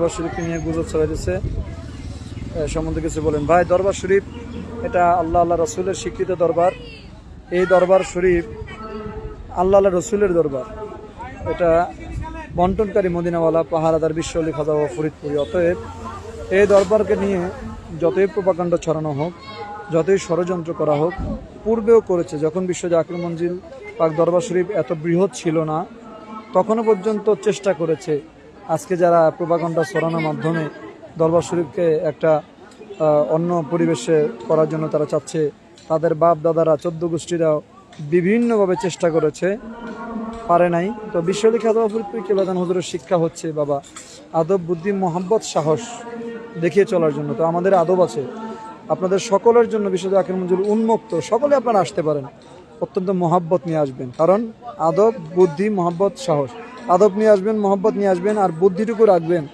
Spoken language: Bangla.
দরবার শরীফকে নিয়ে গুজব ছড়াইতেছে। সম্বন্ধে কিছু বলেন। ভাই, দরবার শরীফ, এটা আল্লাহ আল্লাহ রসুলের স্বীকৃত দরবার। এই দরবার শরীফ আল্লাহ আল্লাহ রসুলের দরবার। এটা বন্টনকারী মদিনাওয়ালা, পাহারাদার বিশ্বলি খাজা ও ফরিদপুরি। অতএব এই দরবারকে নিয়ে যতই প্রপাকাণ্ড ছড়ানো হোক, যতই ষড়যন্ত্র করা হোক, পূর্বেও করেছে। যখন বিশ্ব জাকির মঞ্জিল পাক দরবার শরীফ এত বৃহৎ ছিল না, তখনও পর্যন্ত চেষ্টা করেছে আজকে যারা প্রপাকাণ্ডা ছড়ানোর মাধ্যমে দরবার শরীফকে একটা অন্য পরিবেশে করার জন্য তারা চাচ্ছে, তাদের বাপ দাদারা, চোদ্দ গোষ্ঠীরাও বিভিন্নভাবে চেষ্টা করেছে, পারে নাই। তো বিশ্বলি খাদাফুর কেলাদান হুজুরের শিক্ষা হচ্ছে, বাবা, আদব, বুদ্ধি মোহাম্মত সাহস দেখিয়ে চলার জন্য। তো আমাদের আদব আছে। আপনাদের সকলের জন্য বিশ্ব আকির মঞ্জুর উন্মুক্ত, সকলে আপনারা আসতে পারেন। অত্যন্ত মহাব্বত নিয়ে আসবেন। কারণ আদব, বুদ্ধি মহাব্বত সাহস। আদব নিয়ে আসবেন মহব্বত নিয়ে আসবেন আর বুদ্ধিটুকু রাখবেন।